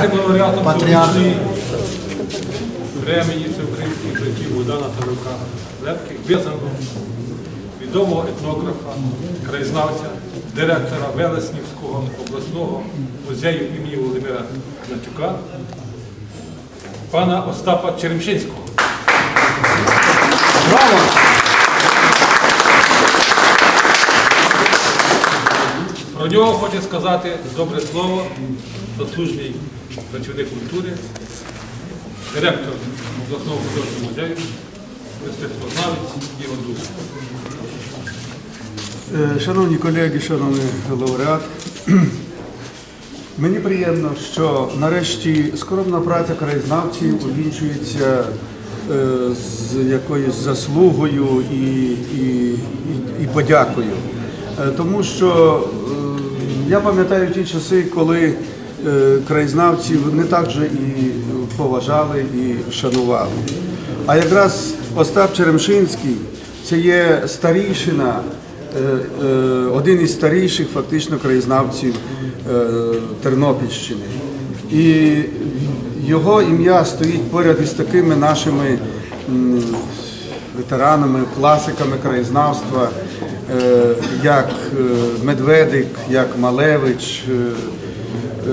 лауреатом Патріарх. цьогорічної премії всеукраїнських братів Богдана Тарука Лепки визнано відомого етнографа, краєзнавця, директора Велеснівського обласного музею імені Володимира Гнатюка, пана Остапа Черемшинського. Браво! Про нього хоче сказати добре слово заслужений працівник культури, директор обласного художнього музею, мистецтвознавець Ігор Дус. Е, Шановні колеги, шановний лауреат, мені приємно, що нарешті скромна праця краєзнавців увінчується е, з якоюсь заслугою і, і, і, і подякою. Е, Тому що я пам'ятаю ті часи, коли е, краєзнавців не так же і поважали і шанували. А якраз Остап Черемшинський це є старішина е, е, один із старіших фактично краєзнавців Тернопільщини. І його ім'я стоїть поряд із такими нашими ветеранами, класиками краєзнавства, як е, Медведик, як Малевич. е, е,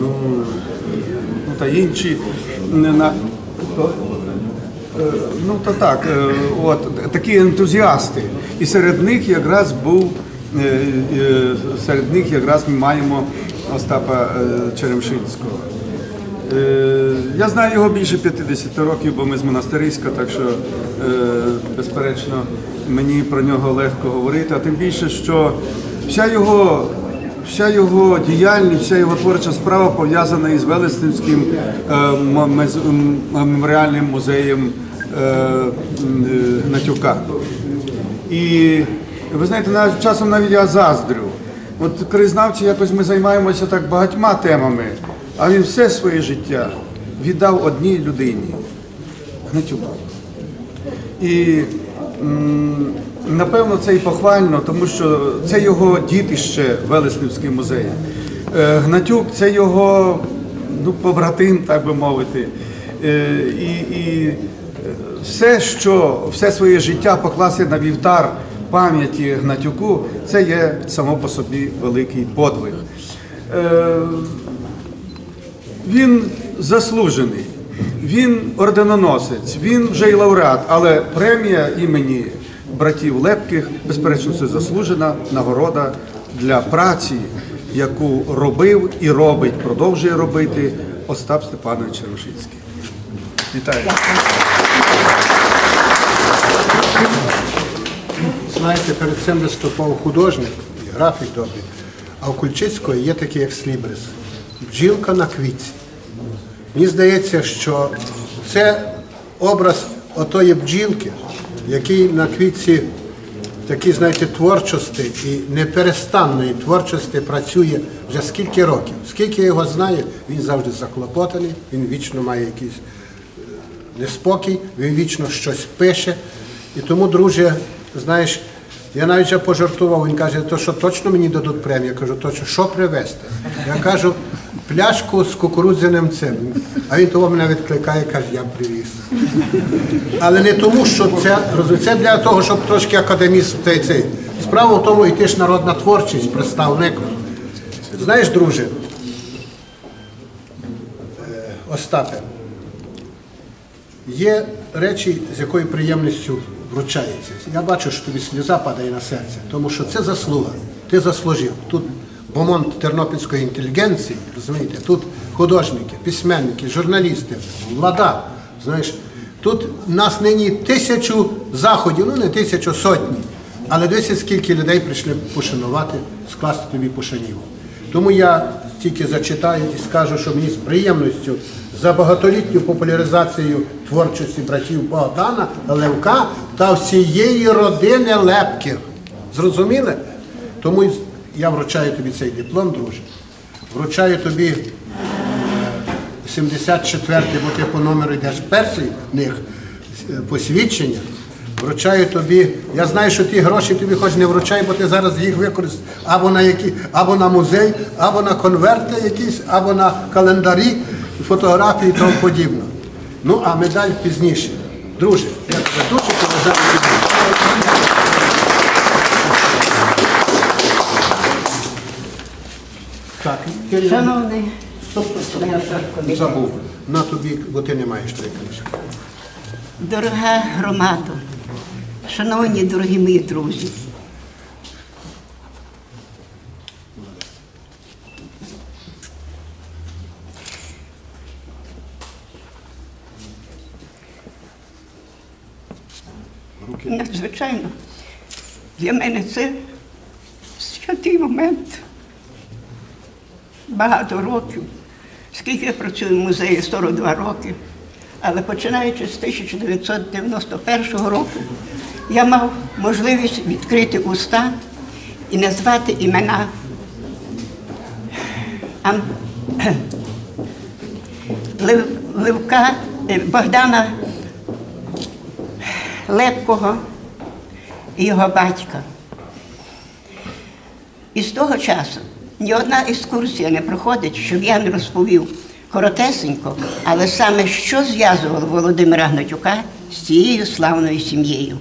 ну, ну та інші. Ну то так, от такі ентузіасти. І серед них якраз був серед них якраз ми маємо Остапа Черемшинського. Я знаю його більше 50 років, бо ми з Монастириська, так що, безперечно, мені про нього легко говорити, а тим більше, що вся його, вся його діяльність, вся його творча справа пов'язана із Велеснівським е, меморіальним музеєм е, е, Гнатюка. І ви знаєте, часом навіть я заздрю. От краєзнавці якось ми займаємося так багатьма темами, а він все своє життя віддав одній людині Гнатюку. І напевно це і похвально, тому що це його дітище Велеснівський музей. Е, Гнатюк це його ну, побратим, так би мовити. Е, І, і все, що все своє життя покласти на вівтар пам'яті Гнатюку, це є само по собі великий подвиг. Е, він заслужений, він орденоносець, він вже й лауреат, але премія імені братів Лепких, безперечно, це заслужена нагорода для праці, яку робив і робить, продовжує робити Остап Степанович Черушинський. Вітаю. Знаєте, перед цим виступав художник, графік добрий, а у Кульчицького є такий як слібрис. Бджілка на квітці. Мені здається, що це образ отої бджілки, який на квітці такій, знаєте, творчості і неперестанної творчості працює вже скільки років. Скільки я його знаю, він завжди заклопотаний, він вічно має якийсь неспокій, він вічно щось пише. І тому, друже, знаєш, я навіть вже пожартував, він каже, то що точно мені дадуть премію? Я кажу, точно, що привезти? Я кажу, пляшку з кукурудзяним цим. А він того мене відкликає, каже, я привіз. Але не тому, що це, це для того, щоб трошки академіст цей цей. Справа в тому, і ти ж народна творчість, представник. Знаєш, друже, е, Остапе, Є речі, з якою приємністю вручається. Я бачу, що тобі сльоза падає на серце, тому що це заслуга. Ти заслужив. Тут бомонд тернопільської інтелігенції, розумієте, тут художники, письменники, журналісти, влада. Знаєш, тут нас нині тисячу заходів, ну не тисячу, сотні. Але дивіться, скільки людей прийшли пошанувати, скласти тобі пошаніву. Тому я тільки зачитаю і скажу, що мені з приємністю за багатолітню популяризацію творчості братів Богдана, Левка та всієї родини Лепків. Зрозуміли? Тому я вручаю тобі цей диплом, друже. Вручаю тобі 74-й, бо ти по номеру йдеш перший в них е, посвідчення. Вручаю тобі. Я знаю, що ті гроші тобі хоч не вручаю, бо ти зараз їх використаєш або на або на музей, або на конверти якісь, або на календарі, фотографії і тому подібне. Ну, а медаль пізніше. Друже, я тебе дуже поважаю. Так, Шановний стоп, стоп, стоп, забув. На тобі, бо ти не маєш тої книжки. дорога громада, шановні дорогі мої друзі. Надзвичайно, для мене це святий момент. Багато років. Скільки я працюю в музеї 42 роки. Але починаючи з 1991 року, я мав можливість відкрити уста і назвати імена. Левка е, Богдана Лепкого і його батька. І з того часу ні одна екскурсія не проходить, щоб я не розповів коротесенько, але саме що зв'язувало Володимира Гнатюка з цією славною сім'єю.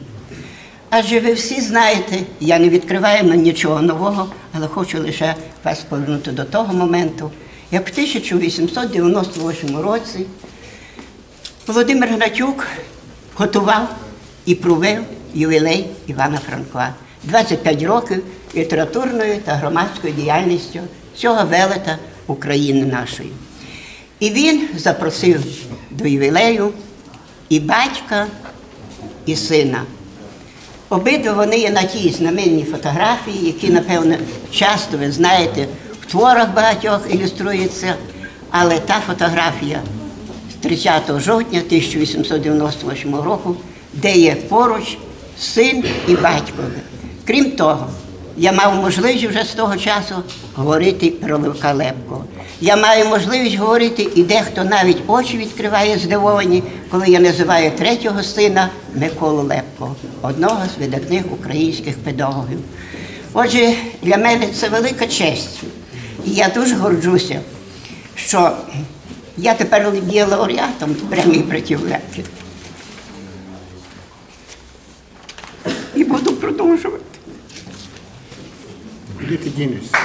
Адже ви всі знаєте, я не відкриваю нічого нового, але хочу лише вас повернути до того моменту, як в 1898 році Володимир Гнатюк готував і провів ювілей Івана Франка. 25 років літературною та громадською діяльністю цього велета України нашої. І він запросив до ювілею і батька, і сина. Обидва вони є на тій знаменній фотографії, які, напевно, часто ви знаєте, в творах багатьох ілюструються, але та фотографія з 30 жовтня 1898 року, де є поруч син і батько. Крім того, я мав можливість вже з того часу говорити про Левка Лепкого. Я маю можливість говорити, і дехто навіть очі відкриває здивовані, коли я називаю третього сина Миколу Лепкого, одного з видатних українських педагогів. Отже, для мене це велика честь. І я дуже горджуся, що я тепер є лауреатом премії братів Лепків. І буду продовжувати. Куди ти дінешся?